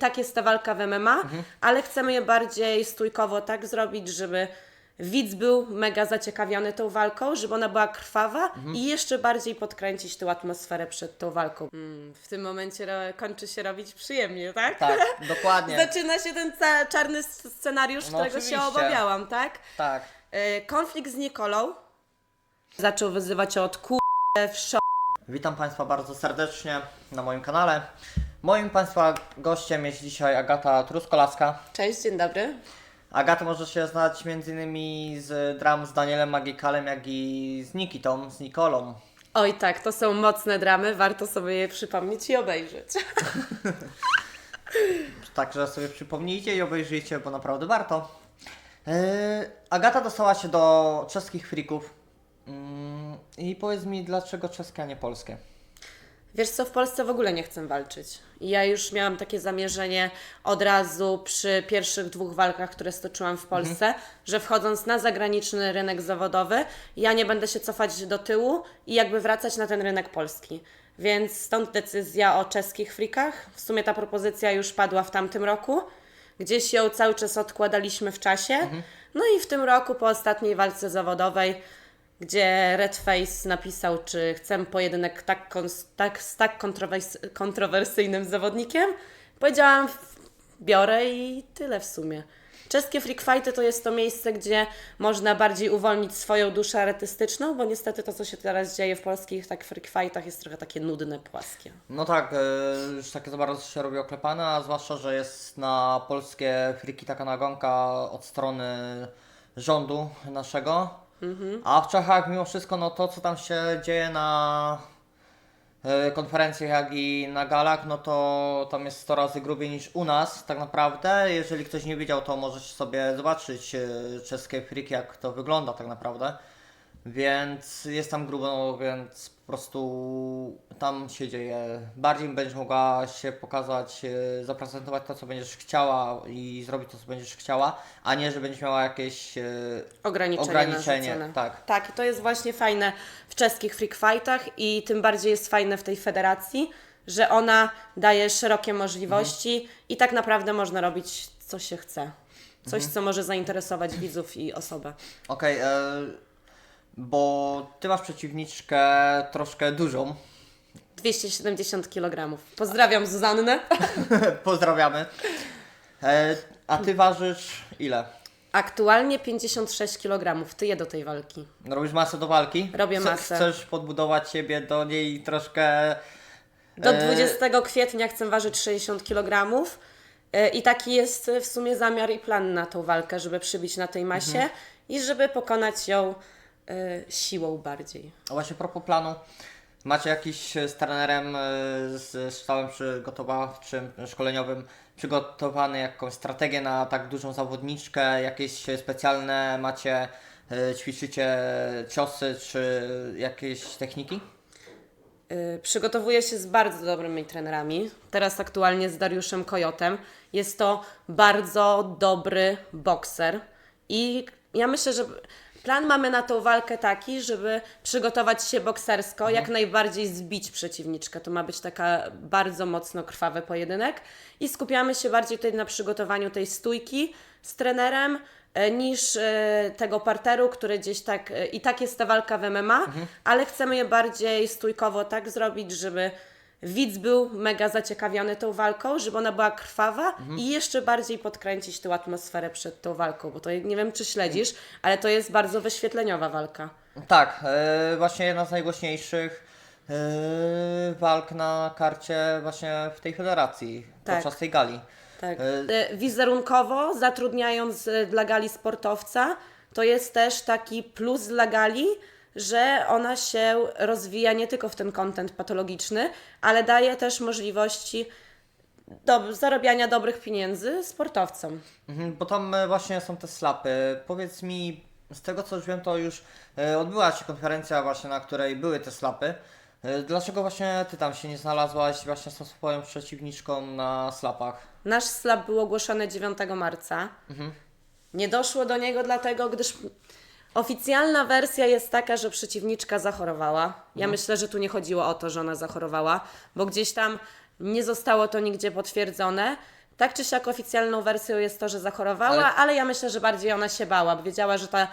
tak jest ta walka w MMA, ale chcemy je bardziej stójkowo tak zrobić, żeby widz był mega zaciekawiony tą walką, żeby ona była krwawa i jeszcze bardziej podkręcić tą atmosferę przed tą walką. Mm, w tym momencie kończy się robić przyjemnie, tak? Tak, dokładnie. Zaczyna się ten czarny scenariusz, No którego się oczywiście. obawiałam, tak? Tak. E, konflikt z Nikolą zaczął wyzywać od ku... w szok. Witam Państwa bardzo serdecznie na moim kanale. Moim Państwa gościem jest dzisiaj Agata Truskolaska. Cześć, dzień dobry. Agatę może się znać m.in. z dram z Danielem Magikalem, jak i z Nikitą, z Nikolą. Oj tak, to są mocne dramy, warto sobie je przypomnieć i obejrzeć. Także sobie przypomnijcie i obejrzyjcie, bo naprawdę warto. Yy, Agata dostała się do czeskich frików. Mm, I powiedz mi, dlaczego czeskie, a nie polskie? Wiesz co, w Polsce w ogóle nie chcę walczyć. I ja już miałam takie zamierzenie od razu przy pierwszych dwóch walkach, które stoczyłam w Polsce, że wchodząc na zagraniczny rynek zawodowy, ja nie będę się cofać do tyłu i jakby wracać na ten rynek polski. Więc stąd decyzja o czeskich frikach. W sumie ta propozycja już padła w tamtym roku. Gdzieś ją cały czas odkładaliśmy w czasie. No i w tym roku, po ostatniej walce zawodowej, gdzie Redface napisał, czy chcę pojedynek tak, tak, z tak kontrowers- kontrowersyjnym zawodnikiem, powiedziałam, biorę i tyle w sumie. Czeskie freak fighty to jest to miejsce, gdzie można bardziej uwolnić swoją duszę artystyczną, bo niestety to, co się teraz dzieje w polskich tak freak fightach jest trochę takie nudne, płaskie. No tak, e, już takie za bardzo się robi oklepane, a zwłaszcza, że jest na polskie friki taka nagonka od strony rządu naszego. A w Czechach mimo wszystko, no to co tam się dzieje na e, konferencjach, jak i na galach, no to tam jest 100 razy grubiej niż u nas tak naprawdę. Jeżeli ktoś nie widział, to możecie sobie zobaczyć e, czeskie friki, jak to wygląda tak naprawdę. Więc jest tam grubo, więc prostu tam się dzieje. Bardziej będziesz mogła się pokazać, e, zaprezentować to, co będziesz chciała i zrobić to, co będziesz chciała, a nie, że będziesz miała jakieś e, Ograniczenie, ograniczenie. Tak. Tak, i to jest właśnie fajne w czeskich freak fightach i tym bardziej jest fajne w tej federacji, że ona daje szerokie możliwości i tak naprawdę można robić co się chce. Coś, co może zainteresować widzów i osobę. Okej, e, bo ty masz przeciwniczkę troszkę dużą. 270 kg. Pozdrawiam Zuzannę. Pozdrawiamy. E, a ty ważysz ile? Aktualnie 56 kg. Ty je do tej walki. Robisz masę do walki? Robię Chce- masę. Chcesz podbudować siebie do niej troszkę. Do e, 20 kwietnia chcę ważyć 60 kg. e, I taki jest w sumie zamiar i plan na tą walkę, żeby przybić na tej masie Mhm. i żeby pokonać ją siłą bardziej. A właśnie propos planu. Macie jakiś e, z trenerem, e, z sztabem przygotowawczym, szkoleniowym przygotowany jakąś strategię na tak dużą zawodniczkę? Jakieś specjalne macie, e, ćwiczycie ciosy czy jakieś techniki? Przygotowuję się z bardzo dobrymi trenerami. Teraz aktualnie z Dariuszem Kojotem. Jest to bardzo dobry bokser. I ja myślę, że plan mamy na tą walkę taki, żeby przygotować się boksersko, jak najbardziej zbić przeciwniczkę. To ma być taka bardzo mocno krwawy pojedynek. I skupiamy się bardziej tutaj na przygotowaniu tej stójki z trenerem e, niż e, tego parteru, który gdzieś tak, e, i tak jest ta walka w MMA, ale chcemy je bardziej stójkowo tak zrobić, żeby widz był mega zaciekawiony tą walką, żeby ona była krwawa i jeszcze bardziej podkręcić tą atmosferę przed tą walką, bo to nie wiem, czy śledzisz, ale to jest bardzo wyświetleniowa walka. Tak, e, właśnie jedna z najgłośniejszych e, walk na karcie właśnie w tej federacji Tak. podczas tej gali. Tak. E, Wizerunkowo, zatrudniając dla gali sportowca, to jest też taki plus dla gali, że ona się rozwija nie tylko w ten kontent patologiczny, ale daje też możliwości do, zarabiania dobrych pieniędzy sportowcom. Mhm, bo tam e, właśnie są te slapy. Powiedz mi, z tego co już wiem, to już e, odbyła się konferencja właśnie, na której były te slapy. E, Dlaczego właśnie ty tam się nie znalazłaś właśnie z swoją przeciwniczką na slapach? Nasz slap był ogłoszony 9 marca. Nie doszło do niego dlatego, gdyż oficjalna wersja jest taka, że przeciwniczka zachorowała. Ja myślę, że tu nie chodziło o to, że ona zachorowała, bo gdzieś tam nie zostało to nigdzie potwierdzone. Tak czy siak oficjalną wersją jest to, że zachorowała, ale, Ale- ja myślę, że bardziej ona się bała, bo wiedziała, że ta,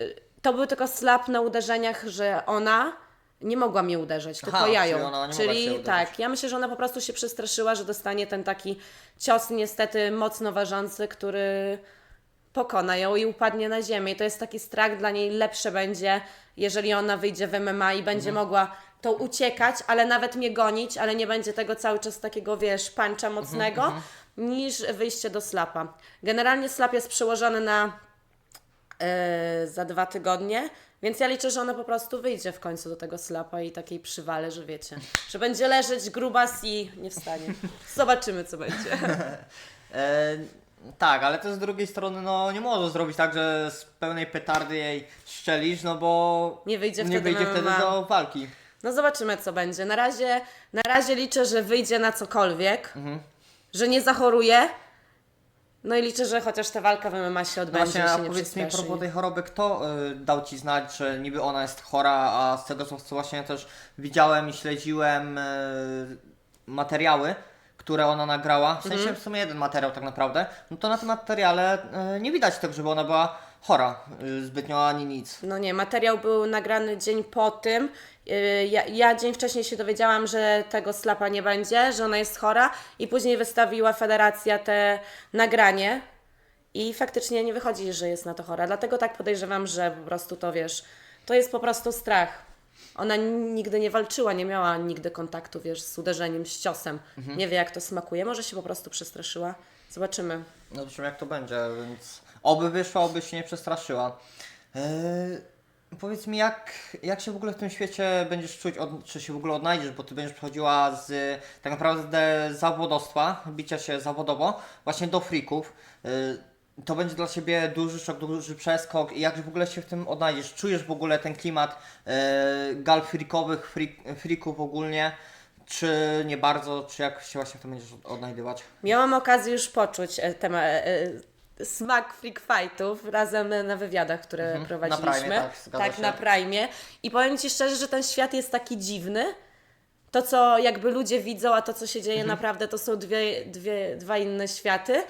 y, to był tylko slap na uderzeniach, że ona nie mogła mnie uderzyć, Aha, tylko ja czyli ją. ona nie mogła cię czyli uderzyć. tak, ja myślę, że ona po prostu się przestraszyła, że dostanie ten taki cios niestety mocno ważący, który pokona ją i upadnie na ziemię. I to jest taki strach dla niej lepsze będzie, jeżeli ona wyjdzie w MMA i będzie Mhm. mogła to uciekać, ale nawet mnie gonić, ale nie będzie tego cały czas takiego, wiesz, pancza Mhm, mocnego, niż wyjście do slapa. Generalnie slap jest przełożony na e, za dwa tygodnie, więc ja liczę, że ona po prostu wyjdzie w końcu do tego slapa i takiej przywale, że wiecie, że będzie leżeć grubas i nie wstanie. Zobaczymy, co będzie. Tak, ale też z drugiej strony, no nie możesz zrobić tak, że z pełnej petardy jej szczelisz, no bo Nie wyjdzie nie wtedy wyjdzie na wtedy MMA. do walki. No zobaczymy, co będzie. Na razie, na razie liczę, że wyjdzie na cokolwiek, że nie zachoruje. No i liczę, że chociaż ta walka w MMA się No odbędzie właśnie, i a się nie powiedz mi a propos tej choroby, kto y, dał Ci znać, że niby ona jest chora, a z tego co co właśnie też widziałem i śledziłem y, materiały, które ona nagrała, w sensie Mhm. w sumie jeden materiał tak naprawdę, no to na tym materiale y, nie widać tego, żeby ona była chora y, zbytnio ani nic. No nie, materiał był nagrany dzień po tym. Yy, Ja, ja dzień wcześniej się dowiedziałam, że tego slapa nie będzie, że ona jest chora i później wystawiła federacja te nagranie i faktycznie nie wychodzi, że jest na to chora. Dlatego tak podejrzewam, że po prostu to wiesz, to jest po prostu strach. Ona nigdy nie walczyła, nie miała nigdy kontaktu, wiesz, z uderzeniem, z ciosem. Nie wie, jak to smakuje. Może się po prostu przestraszyła. Zobaczymy. No zobaczymy jak to będzie, więc oby wyszła, oby się nie przestraszyła. Eee, powiedz mi, jak, jak się w ogóle w tym świecie będziesz czuć, od, czy się w ogóle odnajdziesz, bo ty będziesz przechodziła z tak naprawdę zawodowstwa, bicia się zawodowo, właśnie do frików. Eee, to będzie dla Ciebie duży szok, duży przeskok i jak w ogóle się w tym odnajdziesz? Czujesz w ogóle ten klimat e, gal freakowych, freak, freaków ogólnie, czy nie bardzo, czy jak się właśnie w tym będziesz odnajdywać? Miałam okazję już poczuć e, temat, e, smak freak fightów razem na wywiadach, które prowadziliśmy. Mhm. Prime, tak, się. na Prime. I powiem Ci szczerze, że ten świat jest taki dziwny. To, co jakby ludzie widzą, a to, co się dzieje Mhm. naprawdę, to są dwie, dwie, dwa inne światy.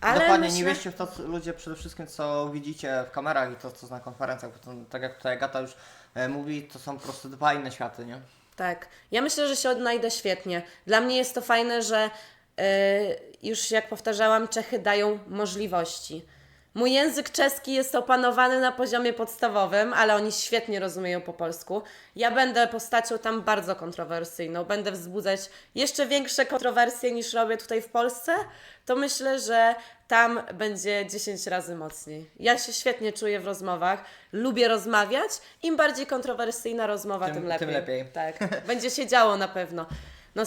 Ale Dokładnie, myślę, nie wierzcie w to co ludzie przede wszystkim, co widzicie w kamerach i to, co na konferencjach, bo to, tak jak tutaj Agata już e, mówi, to są po prostu dwa inne światy, nie? Tak. Ja myślę, że się odnajdę świetnie. Dla mnie jest to fajne, że yy, już jak powtarzałam, Czechy dają możliwości. Mój język czeski jest opanowany na poziomie podstawowym, ale oni świetnie rozumieją po polsku. Ja będę postacią tam bardzo kontrowersyjną. Będę wzbudzać jeszcze większe kontrowersje niż robię tutaj w Polsce. To myślę, że tam będzie 10 razy mocniej. Ja się świetnie czuję w rozmowach. Lubię rozmawiać. Im bardziej kontrowersyjna rozmowa, Tym- tym, lepiej. tym lepiej. Tak, będzie się działo na pewno. No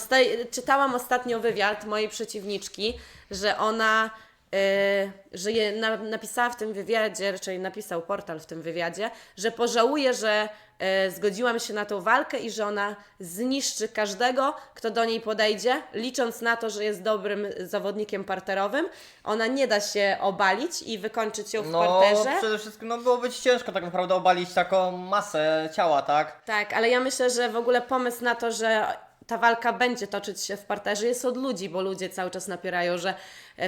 czytałam ostatnio wywiad mojej przeciwniczki, że ona, że je na, napisała w tym wywiadzie, raczej napisał portal w tym wywiadzie, że pożałuje, że y, zgodziłam się na tą walkę i że ona zniszczy każdego, kto do niej podejdzie, licząc na to, że jest dobrym zawodnikiem parterowym. Ona nie da się obalić i wykończyć ją w No, parterze. przede wszystkim no, było być ciężko tak naprawdę obalić taką masę ciała, tak? Tak, ale ja myślę, że w ogóle pomysł na to, że ta walka będzie toczyć się w parterze jest od ludzi, bo ludzie cały czas napierają, że e,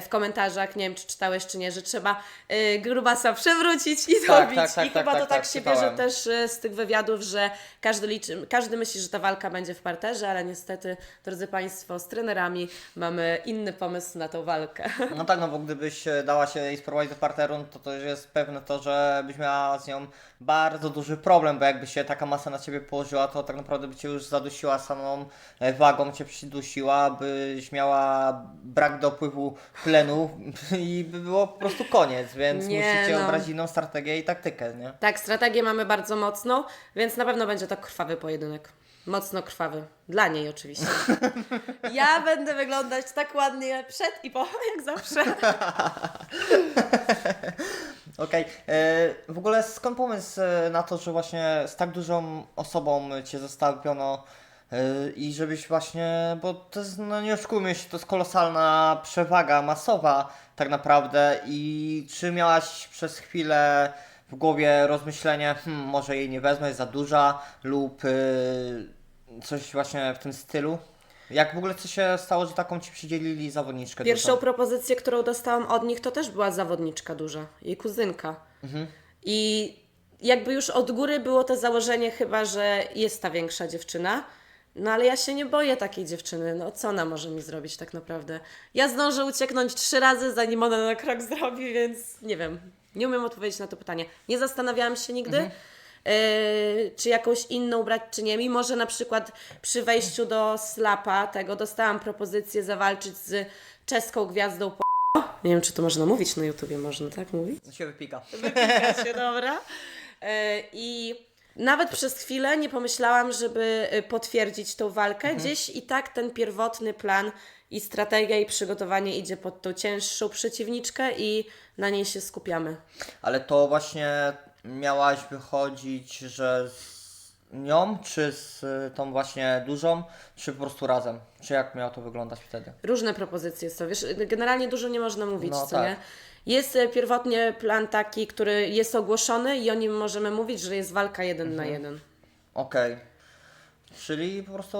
w komentarzach, nie wiem czy czytałeś czy nie, że trzeba y, grubasa przewrócić i Tak, dobić. tak, tak, I tak, chyba tak, to tak, tak, się czytałem. bierze też y, z tych wywiadów, że każdy liczy, każdy myśli, że ta walka będzie w parterze, ale niestety, drodzy Państwo, z trenerami mamy inny pomysł na tą walkę. No tak, no bo gdybyś e, dała się jej sprowadzić do parteru, no to to już jest pewne to, że byś miała z nią bardzo duży problem, bo jakby się taka masa na ciebie położyła, to tak naprawdę by cię już zadusiła samą e, wagą, cię przydusiła, byś miała brak dopływu tlenu i by było po prostu koniec, więc Nie, musicie no. obrać inną strategię i taktykę, nie? Tak, strategię mamy bardzo mocną, więc na pewno będzie to krwawy pojedynek. Mocno krwawy. Dla niej oczywiście. Ja będę wyglądać tak ładnie przed i po, jak zawsze. Okej, e, w ogóle skąd pomysł e, na to, że właśnie z tak dużą osobą Cię zastawiono e, i żebyś właśnie, bo to jest, no nie oszukujmy się, to jest kolosalna przewaga masowa tak naprawdę i czy miałaś przez chwilę w głowie rozmyślenie, hmm, może jej nie wezmę, jest za duża lub e, coś właśnie w tym stylu? Jak w ogóle co się stało, że taką ci przydzielili zawodniczkę? Pierwszą dużą? propozycję, którą dostałam od nich, to też była zawodniczka duża, jej kuzynka. I jakby już od góry było to założenie chyba, że jest ta większa dziewczyna. No ale ja się nie boję takiej dziewczyny. No co ona może mi zrobić tak naprawdę? Ja zdążę ucieknąć trzy razy, zanim ona na krok zrobi, więc nie wiem. Nie umiem odpowiedzieć na to pytanie. Nie zastanawiałam się nigdy, yy, czy jakąś inną brać, czy nie. Mimo, że na przykład przy wejściu do slapa tego dostałam propozycję zawalczyć z czeską gwiazdą po... Nie wiem, czy to można mówić na YouTubie, można tak mówić? Się wypika. Wypika się, dobra. E, I nawet przez chwilę nie pomyślałam, żeby e, potwierdzić tą walkę. Gdzieś i tak ten pierwotny plan i strategia i przygotowanie idzie pod tą cięższą przeciwniczkę i na niej się skupiamy. Ale to właśnie miałaś wychodzić, że z nią, czy z y, tą właśnie dużą, czy po prostu razem? Czy jak miało to wyglądać wtedy? Różne propozycje są. Wiesz, generalnie dużo nie można mówić, No co tak. nie? Jest e, pierwotnie plan taki, który jest ogłoszony i o nim możemy mówić, że jest walka jeden na jeden. Okej. Czyli po prostu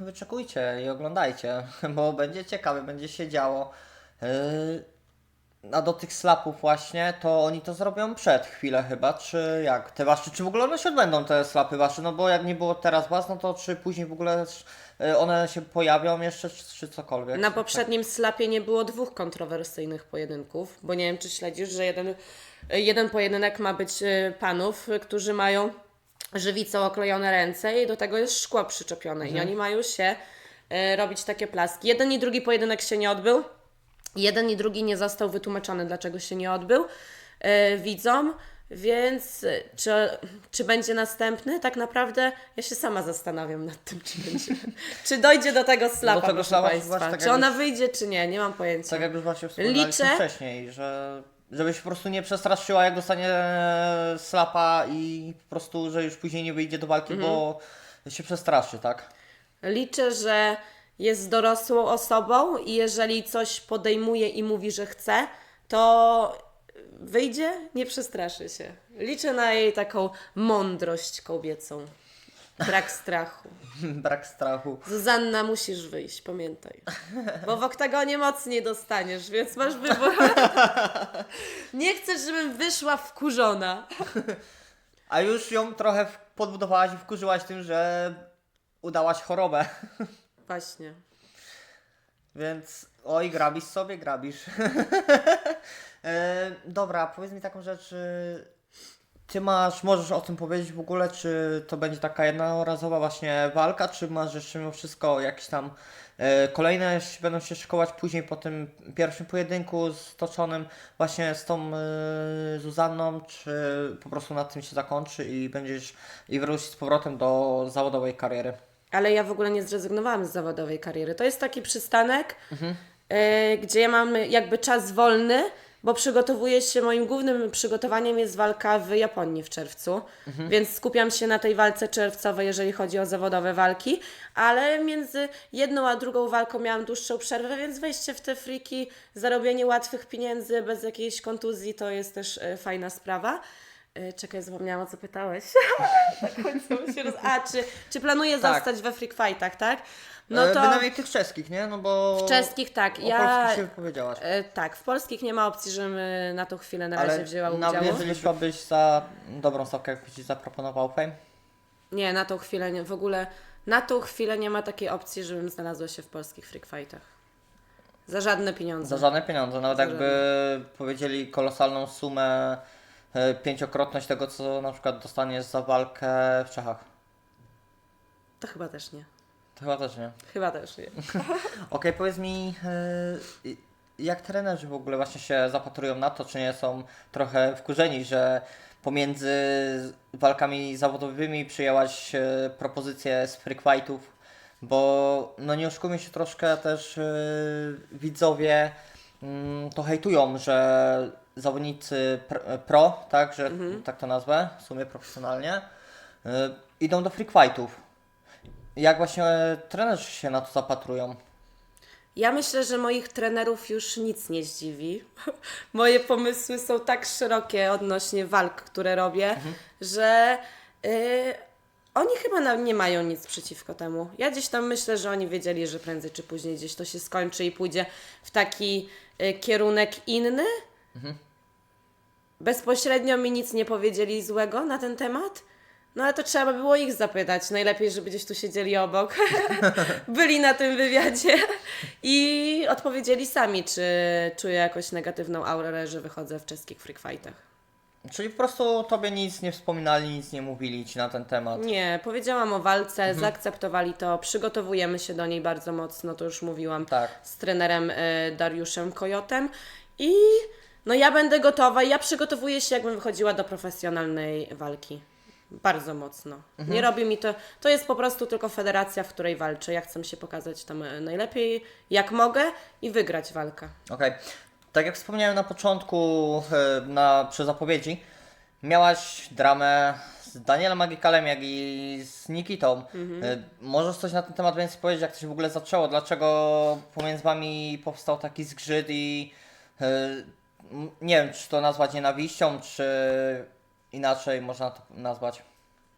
wyczekujcie i oglądajcie, bo będzie ciekawe, będzie się działo. Yy, a do tych slapów właśnie, to oni to zrobią przed chwilę chyba, czy jak? Te wasze, czy w ogóle one się odbędą te slapy wasze? No bo jak nie było teraz was, no to czy później w ogóle yy, one się pojawią jeszcze, czy, czy cokolwiek? Na poprzednim slapie nie było dwóch kontrowersyjnych pojedynków, bo nie wiem, czy śledzisz, że jeden, jeden pojedynek ma być e, panów, którzy mają żywicą oklejone ręce i do tego jest szkło przyczepione i oni mają się e, robić takie plaski. Jeden i drugi pojedynek się nie odbył. Jeden i drugi nie został wytłumaczony, dlaczego się nie odbył e, widzom, więc e, czy, czy będzie następny? Tak naprawdę ja się sama zastanawiam nad tym, czy będzie. czy dojdzie do tego slapa, Do tego slapa, Państwa. tak czy ona już- wyjdzie, czy nie, nie mam pojęcia. Tak jak już właśnie wspominaliśmy Liczę- wcześniej, że żebyś po prostu nie przestraszyła jak dostanie slapa i po prostu, że już później nie wyjdzie do walki, bo się przestraszy, tak? Liczę, że jest dorosłą osobą i jeżeli coś podejmuje i mówi, że chce, to wyjdzie, nie przestraszy się. Liczę na jej taką mądrość kobiecą. Brak strachu. Brak strachu. Zuzanna, musisz wyjść, pamiętaj. Bo w oktagonie mocniej dostaniesz, więc masz wybór. Nie chcesz, żebym wyszła wkurzona. A już ją trochę podbudowałaś i wkurzyłaś tym, że udałaś chorobę. Właśnie. Więc oj, grabisz sobie, grabisz. e, dobra, powiedz mi taką rzecz. czy Ty masz, możesz o tym powiedzieć w ogóle, czy to będzie taka jednorazowa właśnie walka, czy masz jeszcze mimo wszystko jakieś tam e, kolejne będą się szykować później po tym pierwszym pojedynku stoczonym właśnie z tą e, Zuzanną, czy po prostu na tym się zakończy i będziesz i wrócisz z powrotem do zawodowej kariery? Ale ja w ogóle nie zrezygnowałam z zawodowej kariery. To jest taki przystanek, e, gdzie ja mam jakby czas wolny, bo przygotowuję się, moim głównym przygotowaniem jest walka w Japonii w czerwcu, więc skupiam się na tej walce czerwcowej, jeżeli chodzi o zawodowe walki, ale między jedną a drugą walką miałam dłuższą przerwę, więc wejście w te friki, zarobienie łatwych pieniędzy bez jakiejś kontuzji to jest też e, fajna sprawa. E, Czekaj, zapomniałam co pytałeś. tak końcu się roz... A, czy, czy planuję Tak. zostać we freak fightach, tak? No No to Bynajmniej tych czeskich, nie? No bo... w czeskich tak. O Ja, polskich się wypowiedziałaś. e, tak, w polskich nie ma opcji, żebym e, na tą chwilę na razie Ale wzięła nawet udziału. jeżeli szłabyś za dobrą stawkę, jakby ci zaproponował Fame? Nie, na tą chwilę nie. W ogóle na tą chwilę nie ma takiej opcji, żebym znalazła się w polskich freak fightach. Za żadne pieniądze. Za żadne pieniądze, nawet Za jakby powiedzieli kolosalną sumę, e, pięciokrotność tego, co na przykład dostaniesz za walkę w Czechach. To chyba też nie. To chyba też nie. Chyba też nie. Okej, powiedz mi, e, jak trenerzy w ogóle właśnie się zapatrują na to, czy nie są trochę wkurzeni, że pomiędzy walkami zawodowymi przyjęłaś e, propozycję z freak fightów, bo no nie oszukujmy się troszkę też e, widzowie mm, to hejtują, że zawodnicy pr- pro, tak, że tak to nazwę, w sumie profesjonalnie, e, idą do freak fightów. Jak właśnie trenerzy się na to zapatrują? Ja myślę, że moich trenerów już nic nie zdziwi. Moje pomysły są tak szerokie odnośnie walk, które robię, że y, Oni chyba nie mają nic przeciwko temu. Ja gdzieś tam myślę, że oni wiedzieli, że prędzej czy później gdzieś to się skończy i pójdzie w taki y, kierunek inny. Bezpośrednio mi nic nie powiedzieli złego na ten temat. No ale to trzeba było ich zapytać. Najlepiej, żeby gdzieś tu siedzieli obok. Byli na tym wywiadzie i odpowiedzieli sami, czy czuję jakąś negatywną aurę, że wychodzę w czeskich freak fightach. Czyli po prostu tobie nic nie wspominali, nic nie mówili ci na ten temat. Nie, powiedziałam o walce, Mhm. zaakceptowali to, przygotowujemy się do niej bardzo mocno, to już mówiłam Tak. z trenerem y, Dariuszem Kojotem i no ja będę gotowa, ja przygotowuję się jakbym wychodziła do profesjonalnej walki. Bardzo mocno. Mhm. Nie robi mi to, to jest po prostu tylko federacja, w której walczę. Ja chcę się pokazać tam y, najlepiej jak mogę i wygrać walkę. Okej. Tak jak wspomniałem na początku, e, na, przy zapowiedzi, miałaś dramę z Danielem Magikalem, jak i z Nikitą. E, Możesz coś na ten temat więcej powiedzieć, jak to się w ogóle zaczęło? Dlaczego pomiędzy wami powstał taki zgrzyt i e, nie wiem, czy to nazwać nienawiścią, czy inaczej można to nazwać?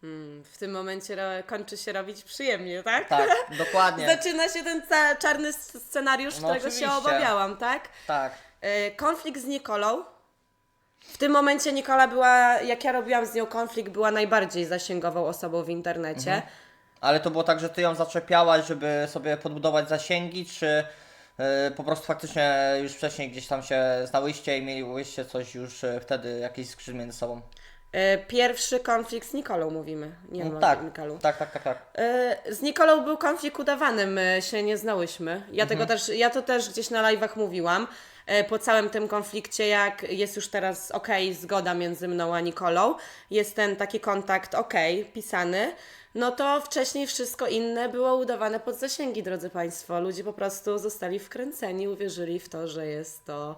Mm, w tym momencie kończy się robić przyjemnie, tak? Tak, dokładnie. Zaczyna się ten czarny scenariusz, No którego oczywiście. się obawiałam, tak? Tak. E, konflikt z Nikolą. W tym momencie Nikola była, jak ja robiłam z nią konflikt, była najbardziej zasięgową osobą w internecie. Mhm. Ale to było tak, że ty ją zaczepiałaś, żeby sobie podbudować zasięgi, czy po prostu faktycznie już wcześniej gdzieś tam się znałyście i mieliście coś już y, wtedy, jakiś skrzyż między sobą? E, pierwszy konflikt z Nikolą mówimy, nie No tak, Nikalu. tak, tak, tak, tak. E, Z Nikolą był konflikt udawany, my się nie znałyśmy. Ja, tego też, ja to też gdzieś na live'ach mówiłam. E, Po całym tym konflikcie, jak jest już teraz ok, zgoda między mną a Nikolą, jest ten taki kontakt ok, pisany, no to wcześniej wszystko inne było udawane pod zasięgi, drodzy Państwo. Ludzie po prostu zostali wkręceni, uwierzyli w to, że jest to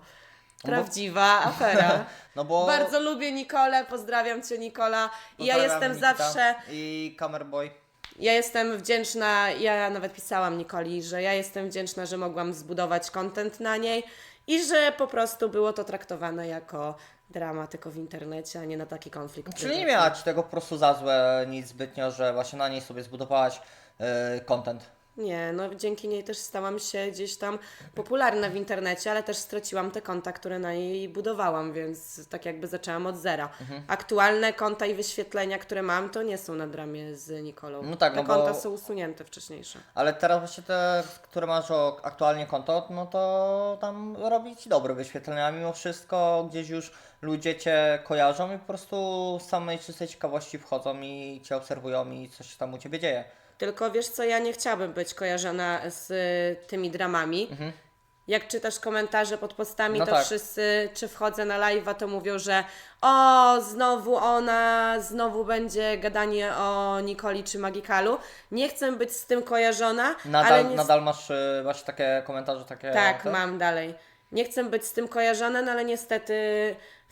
prawdziwa afera. No bo... Bardzo lubię Nikolę, pozdrawiam Cię Nikola. I ja jestem Nikita zawsze I Kamerboy. ja jestem wdzięczna, ja nawet pisałam Nikoli, że ja jestem wdzięczna, że mogłam zbudować content na niej i że po prostu było to traktowane jako drama tylko w internecie, a nie na taki konflikt. Czyli nie miała ci tego po prostu za złe nic zbytnio, że właśnie na niej sobie zbudowałaś y, content. Nie, no dzięki niej też stałam się gdzieś tam popularna w internecie, ale też straciłam te konta, które na niej budowałam, więc tak jakby zaczęłam od zera. Mhm. Aktualne konta i wyświetlenia, które mam, to nie są na dramie z Nikolą. No tak, te no bo- konta są usunięte wcześniejsze. Ale teraz właśnie te, które masz o, aktualnie konto, no to tam robi ci dobre wyświetlenia, mimo wszystko gdzieś już ludzie cię kojarzą i po prostu z samej czystej ciekawości wchodzą i cię obserwują i coś się tam u ciebie dzieje. Tylko wiesz co, ja nie chciałabym być kojarzona z y, tymi dramami. Jak czytasz komentarze pod postami, No to tak. wszyscy, czy wchodzę na live'a, to mówią, że o, znowu ona, znowu będzie gadanie o Nikoli czy Magikalu. Nie chcę być z tym kojarzona, Nadal, ale nie... nadal masz y, właśnie takie komentarze, takie... Tak, te? mam dalej. Nie chcę być z tym kojarzona, no ale niestety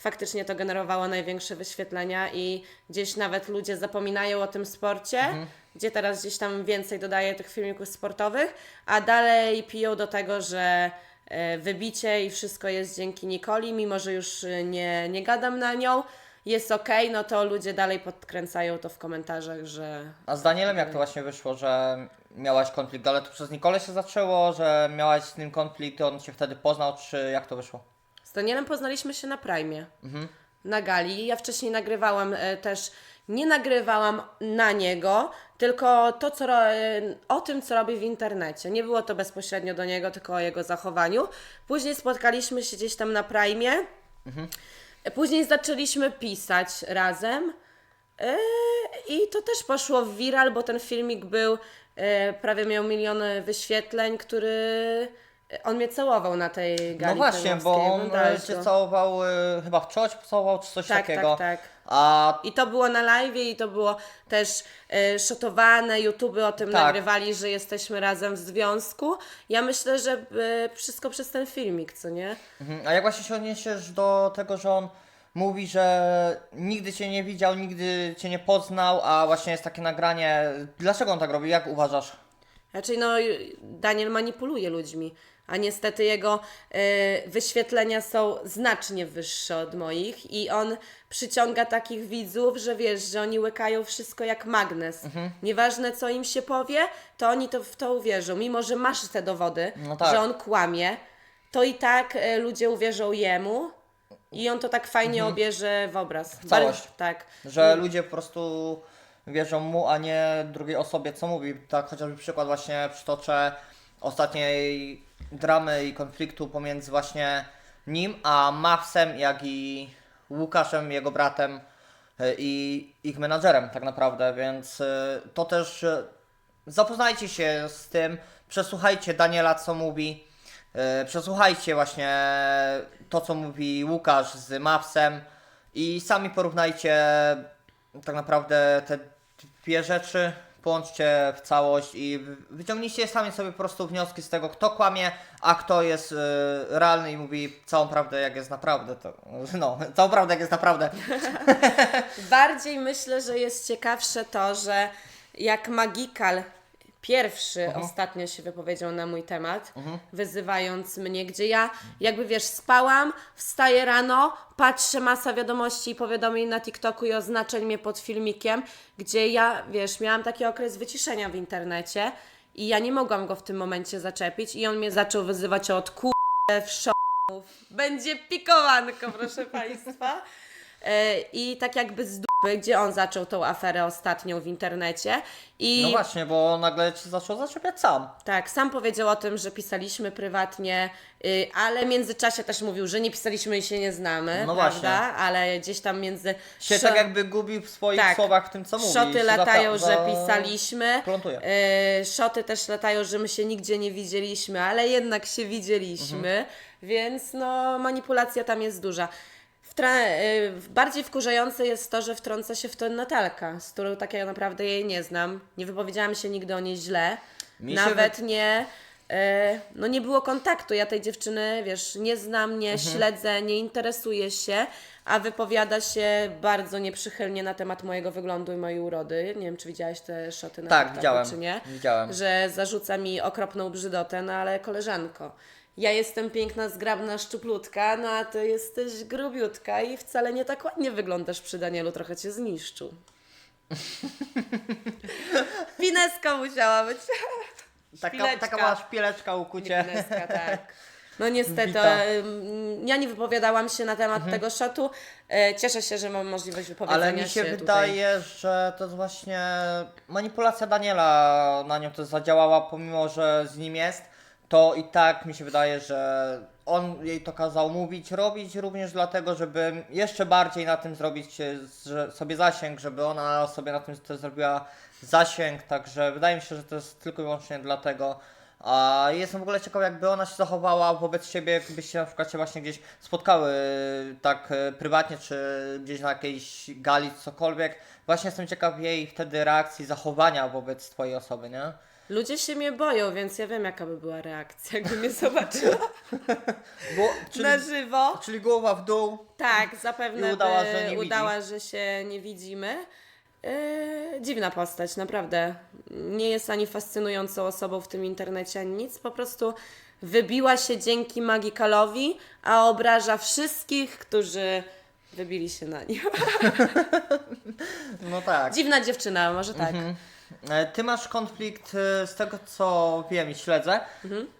faktycznie to generowało największe wyświetlenia i gdzieś nawet ludzie zapominają o tym sporcie, gdzie teraz gdzieś tam więcej dodaję tych filmików sportowych, a dalej piją do tego, że e, wybicie i wszystko jest dzięki Nikoli, mimo że już e, nie, nie gadam na nią, jest okej, no to ludzie dalej podkręcają to w komentarzach, że A z Danielem jak to właśnie wyszło, że miałaś konflikt, ale to przez Nikolę się zaczęło, że miałaś z nim konflikt, on cię wtedy poznał, czy jak to wyszło? Z Danielem poznaliśmy się na Prime. Mhm. Na gali. Ja wcześniej nagrywałam e, też, nie nagrywałam na niego, tylko to, co ro, e, o tym, co robi w internecie. Nie było to bezpośrednio do niego, tylko o jego zachowaniu. Później spotkaliśmy się gdzieś tam na Prime. E, Później zaczęliśmy pisać razem. E, I to też poszło w viral, bo ten filmik był, e, prawie miał miliony wyświetleń, który on mnie całował na tej gali No właśnie, bo on y, cię całował, y, chyba w czoć pocałował, czy coś Tak, takiego. tak, tak. A I to było na live i to było też e, szotowane, YouTube o tym Tak. nagrywali, że jesteśmy razem w związku. Ja myślę, że e, wszystko przez ten filmik, co nie? Mhm. A jak właśnie się odniesiesz do tego, że on mówi, że nigdy cię nie widział, nigdy cię nie poznał, a właśnie jest takie nagranie. Dlaczego on tak robi? Jak uważasz? Raczej no, Daniel manipuluje ludźmi. A niestety jego y, wyświetlenia są znacznie wyższe od moich i on przyciąga takich widzów, że wiesz, że oni łykają wszystko jak magnes. Mhm. Nieważne co im się powie, to oni to w to uwierzą. Mimo, że masz te dowody, No tak. że on kłamie, to i tak y, ludzie uwierzą jemu i on to tak fajnie obierze w obraz. Mhm. całość. Tak. Że ludzie po prostu wierzą mu, a nie drugiej osobie, co mówi. Tak chociażby przykład właśnie przytoczę ostatniej dramy i konfliktu pomiędzy właśnie nim, a Mawsem, jak i Łukaszem, jego bratem e, i ich menadżerem tak naprawdę, więc e, to też e, zapoznajcie się z tym, przesłuchajcie Daniela, co mówi, przesłuchajcie właśnie to, co mówi Łukasz z Mawsem i sami porównajcie tak naprawdę te dwie rzeczy, połączcie w całość i wy- wyciągnijcie sami sobie po prostu wnioski z tego, kto kłamie, a kto jest e, realny i mówi całą prawdę, jak jest naprawdę. To, no, całą prawdę, jak jest naprawdę. Bardziej myślę, że jest ciekawsze to, że jak Magikal pierwszy Mhm. ostatnio się wypowiedział na mój temat, wyzywając mnie, gdzie ja jakby wiesz, spałam, wstaję rano, patrzę masa wiadomości i powiadomień na TikToku i oznaczeń mnie pod filmikiem, gdzie ja, wiesz, miałam taki okres wyciszenia w internecie i ja nie mogłam go w tym momencie zaczepić i on mnie zaczął wyzywać od kur... w szopów. Będzie pikowanko, proszę Państwa. E, I tak jakby z gdzie on zaczął tą aferę ostatnią w internecie. I No właśnie, bo nagle cię zaczął zaczepiać sam. tak, sam powiedział o tym, że pisaliśmy prywatnie, y, ale w międzyczasie też mówił, że nie pisaliśmy i się nie znamy, No prawda? właśnie. Ale gdzieś tam między... Się szo- tak jakby gubił w swoich Tak. słowach w tym, co mówi. Szoty Się latają, zapra- że za- pisaliśmy. plątuje. Y, szoty też latają, że my się nigdzie nie widzieliśmy, ale jednak się widzieliśmy, Mhm. więc no manipulacja tam jest duża. Y, bardziej wkurzające jest to, że wtrąca się w to Natalka, z którą tak ja naprawdę jej nie znam. Nie wypowiedziałam się nigdy o niej źle. Mi Nawet nie. y, no nie było kontaktu. Ja tej dziewczyny, wiesz, nie znam, nie Mhm. śledzę, nie interesuję się, a wypowiada się bardzo nieprzychylnie na temat mojego wyglądu i mojej urody. Nie wiem, czy widziałaś te szoty na Tak, widziałem. czy nie? Widziałem. Że zarzuca mi okropną brzydotę, no ale koleżanko. Ja jestem piękna, zgrabna, szczuplutka, no a ty jesteś grubiutka i wcale nie tak ładnie wyglądasz przy Danielu, trochę cię zniszczył. Pineska musiała być. Taka, Szpileczka. taka mała szpileczka u kucie. Pineska, tak. No niestety, Wbita. ym, ja nie wypowiadałam się na temat tego szotu. E, Cieszę się, że mam możliwość wypowiedzenia Ale mi się tutaj. wydaje, że to jest właśnie manipulacja Daniela na nią to zadziałała, pomimo że z nim jest, to i tak mi się wydaje, że on jej to kazał mówić, robić również dlatego, żeby jeszcze bardziej na tym zrobić sobie zasięg, żeby ona sobie na tym zrobiła zasięg, także wydaje mi się, że to jest tylko i wyłącznie dlatego. A jestem w ogóle ciekaw, jakby ona się zachowała wobec siebie, jakbyście na przykład się właśnie gdzieś spotkały tak e, prywatnie, czy gdzieś na jakiejś gali, cokolwiek. Właśnie jestem ciekaw jej wtedy reakcji, zachowania wobec twojej osoby, nie? Ludzie się mnie boją, więc ja wiem, jaka by była reakcja, jakby mnie zobaczyła Bo, czyli, na żywo. czyli głowa w dół. Tak, zapewne I udała, by że nie udała, że się nie widzimy. Yy, dziwna postać, naprawdę. Nie jest ani fascynującą osobą w tym internecie, ani nic. Po prostu wybiła się dzięki Magikalowi, a obraża wszystkich, którzy wybili się na nim. No tak. Dziwna dziewczyna, może tak. E, Ty masz konflikt e, z tego, co wiem i śledzę,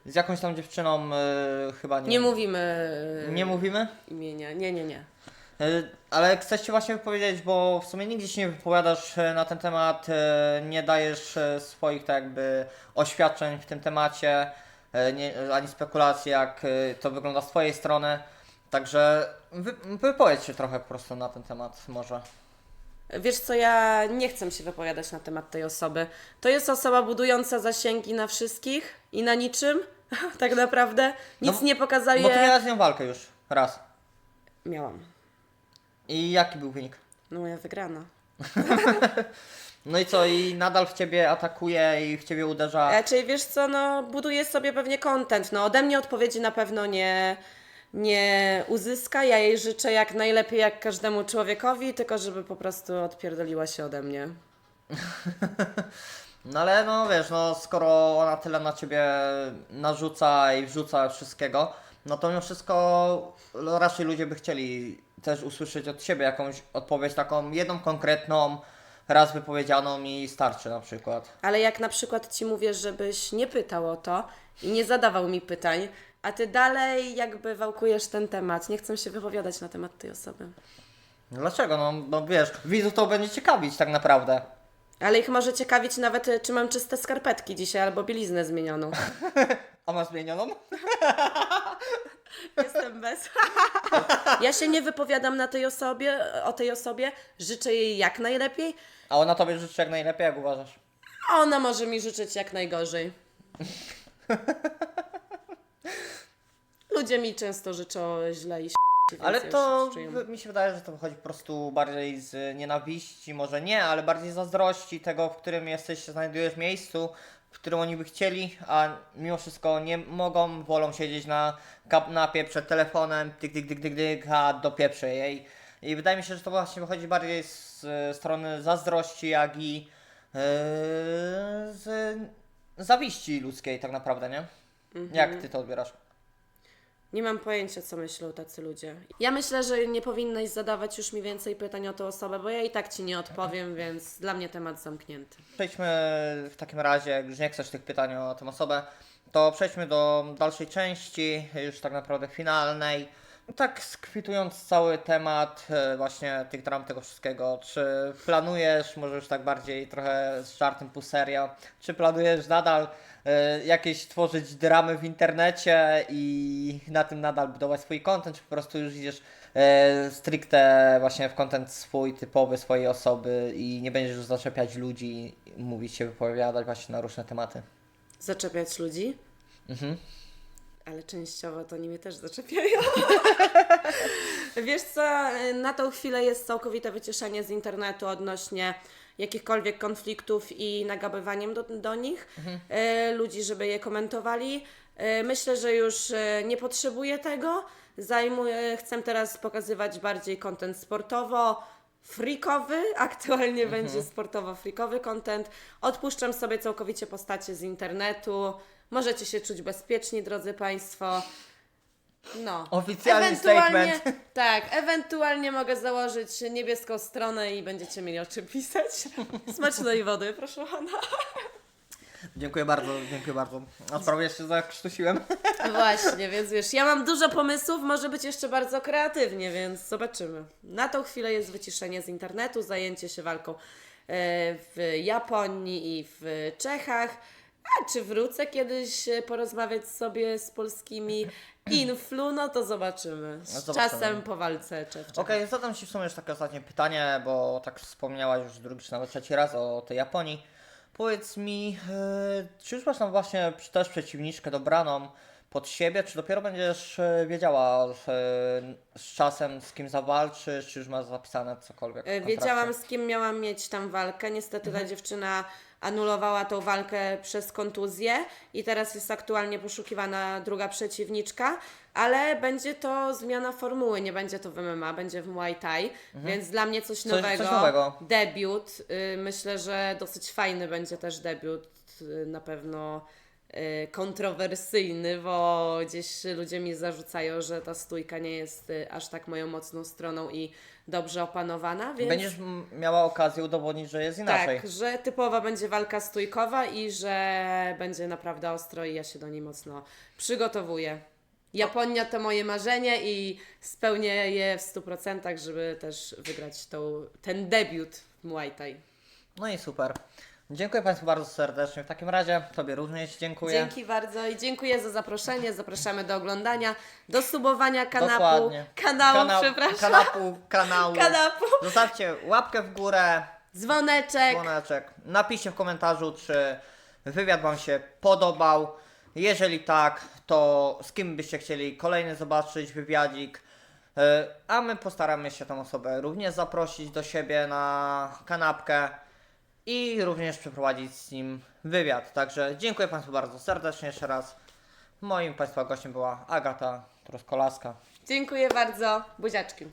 z jakąś tam dziewczyną, e, chyba nie Nie mówimy Nie mówimy? imienia. Nie, nie, nie. E, Ale chcę się właśnie wypowiedzieć, bo w sumie nigdzie się nie wypowiadasz e, na ten temat, e, nie dajesz e, swoich tak jakby oświadczeń w tym temacie, e, nie, ani spekulacji, jak e, to wygląda z Twojej strony. Także wy, wypowiedz się trochę po prostu na ten temat może. Wiesz co, ja nie chcę się wypowiadać na temat tej osoby. To jest osoba budująca zasięgi na wszystkich i na niczym. tak naprawdę. Nic No, nie pokazuje. Bo Ty miałaś z nią walkę już raz. Miałam. I jaki był wynik? No moja wygrana. No i co, i nadal w Ciebie atakuje i w Ciebie uderza? Raczej wiesz co, no buduję sobie pewnie content. No ode mnie odpowiedzi na pewno nie, nie uzyska. Ja jej życzę jak najlepiej jak każdemu człowiekowi, tylko żeby po prostu odpierdoliła się ode mnie. No ale no wiesz, no skoro ona tyle na ciebie narzuca i wrzuca wszystkiego, no to mimo wszystko no, raczej ludzie by chcieli też usłyszeć od ciebie jakąś odpowiedź taką jedną konkretną, raz wypowiedzianą i starczy na przykład. Ale jak na przykład ci mówię, żebyś nie pytał o to i nie zadawał mi pytań, a ty dalej jakby wałkujesz ten temat, nie chcę się wypowiadać na temat tej osoby. Dlaczego? No, no wiesz, widzów to będzie ciekawić tak naprawdę. Ale ich może ciekawić nawet, y, czy mam czyste skarpetki dzisiaj albo bieliznę zmienioną. A masz zmienioną? Jestem bez. ja się nie wypowiadam na tej osobie, o tej osobie, życzę jej jak najlepiej, A ona tobie życzy jak najlepiej, jak uważasz? ona może mi życzyć jak najgorzej. Ludzie mi często życzą źle i s***, więc Ale to w- mi się wydaje, że to wychodzi po prostu bardziej z nienawiści, może nie, ale bardziej z zazdrości tego, w którym jesteś, się znajdujesz miejscu, w którym oni by chcieli, a mimo wszystko nie mogą, wolą siedzieć na kanapie przed telefonem, tyk, tyk, tyk, tyk, tyk, a dopieprzę jej. I wydaje mi się, że to właśnie wychodzi bardziej z strony zazdrości, jak i e, z zawiści ludzkiej tak naprawdę, nie? Jak ty to odbierasz? Nie mam pojęcia, co myślą tacy ludzie. Ja myślę, że nie powinnaś zadawać już mi więcej pytań o tę osobę, bo ja i tak ci nie odpowiem, więc dla mnie temat zamknięty. Przejdźmy w takim razie, jak już nie chcesz tych pytań o tę osobę, to przejdźmy do dalszej części, już tak naprawdę finalnej. Tak skwitując cały temat e, właśnie tych dram, tego wszystkiego, czy planujesz, może już tak bardziej trochę z żartem pół serio, czy planujesz nadal e, jakieś tworzyć dramy w internecie i na tym nadal budować swój content, czy po prostu już idziesz e, stricte właśnie w content swój, typowy, swojej osoby i nie będziesz już zaczepiać ludzi, mówić się, wypowiadać właśnie na różne tematy. Zaczepiać ludzi? Mhm. Ale częściowo to oni mnie też zaczepiają. Wiesz co, na tą chwilę jest całkowite wycieszenie z internetu odnośnie jakichkolwiek konfliktów i nagabywaniem do, do nich e, ludzi, żeby je komentowali. E, myślę, że już e, nie potrzebuję tego. Zajmuję, chcę teraz pokazywać bardziej content sportowo, freakowy. Aktualnie będzie sportowo-freakowy content. Odpuszczam sobie całkowicie postacie z internetu. Możecie się czuć bezpieczni, drodzy Państwo. No. Oficjalny Ewentualnie- statement. Tak, ewentualnie mogę założyć niebieską stronę i będziecie mieli o czym pisać. Smacznej wody, proszę pana. Dziękuję bardzo, dziękuję bardzo. A prawie się zakrztusiłem. Właśnie, więc wiesz, ja mam dużo pomysłów, może być jeszcze bardzo kreatywnie, więc zobaczymy. Na tą chwilę jest wyciszenie z internetu, zajęcie się walką e, w Japonii i w Czechach. A czy wrócę kiedyś e, porozmawiać sobie z polskimi influ, no to zobaczymy. Z No zobaczymy. czasem po walce Czech. Okej, zadam Ci w sumie już takie ostatnie pytanie, bo tak wspomniałaś już drugi czy nawet trzeci raz o tej Japonii. Powiedz mi, yy, czy już masz tam właśnie też przeciwniczkę dobraną pod siebie, czy dopiero będziesz yy, wiedziała yy, z czasem z kim zawalczysz, czy już masz zapisane cokolwiek? E? Wiedziałam, z kim miałam mieć tam walkę. Niestety ta dziewczyna anulowała tą walkę przez kontuzję i teraz jest aktualnie poszukiwana druga przeciwniczka, ale będzie to zmiana formuły, nie będzie to w MMA, będzie w Muay Thai, więc dla mnie coś Coś- nowego. coś nowego. Debiut. Y, Myślę, że dosyć fajny będzie też debiut. y, Na pewno kontrowersyjny, bo gdzieś ludzie mi zarzucają, że ta stójka nie jest y, aż tak moją mocną stroną i dobrze opanowana, więc Będziesz miała okazję udowodnić, że jest inaczej. tak, że typowa będzie walka stójkowa i że będzie naprawdę ostro i ja się do niej mocno przygotowuję. Japonia to moje marzenie i spełnię je w 100%, żeby też wygrać tą, ten debiut w Muay Thai. No i super. Dziękuję Państwu bardzo serdecznie. W takim razie Tobie również dziękuję. Dzięki bardzo i dziękuję za zaproszenie. Zapraszamy do oglądania, do subowania kanału, Dokładnie. kanału, Kanał- przepraszam, Kanapu, kanału. kanapu, Zostawcie łapkę w górę, dzwoneczek. dzwoneczek. Napiszcie w komentarzu, czy wywiad Wam się podobał. Jeżeli tak, to z kim byście chcieli kolejny zobaczyć wywiadzik. E, A my postaramy się tą osobę również zaprosić do siebie na kanapkę i również przeprowadzić z nim wywiad. Także dziękuję Państwu bardzo serdecznie jeszcze raz. Moim Państwa gościem była Agata Troskolaska. Dziękuję bardzo. Buziaczki.